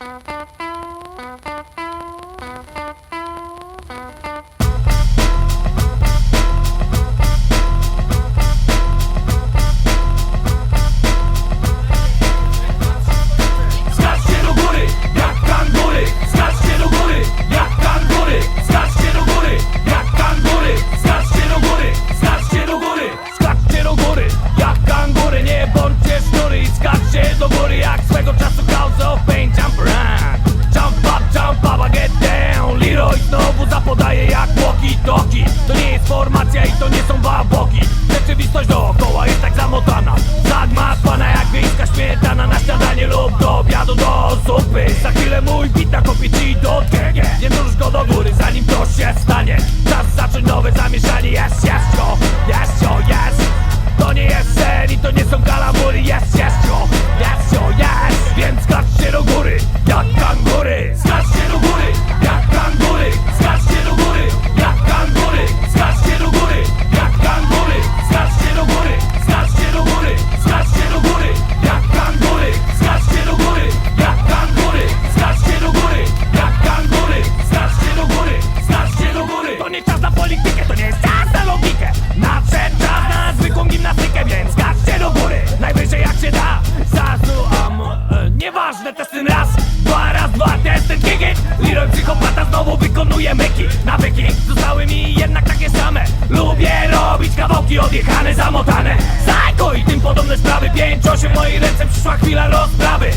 Bye. Znowu zapodaje jak walkie-talkie To nie jest formacja i to nie są baboki Rzeczywistość dookoła jest tak zamotana. Zagmatwana jak wiejska śmietana. Na śniadanie lub do obiadu do zupy. Za chwilę mój bit nakopie ci do GG rusz go do góry zanim to się stanie. Czas zacząć nowe zamieszanie Yes, e, nieważne, testy raz Dwa, raz, dwa, testy, gigit Leroy psychopata znowu wykonuje myki. Nawyki zostały mi jednak takie same. Lubię robić kawałki odjechane, zamotane. Zajko i tym podobne sprawy. Pięć, osiem, w mojej ręce przyszła chwila rozprawy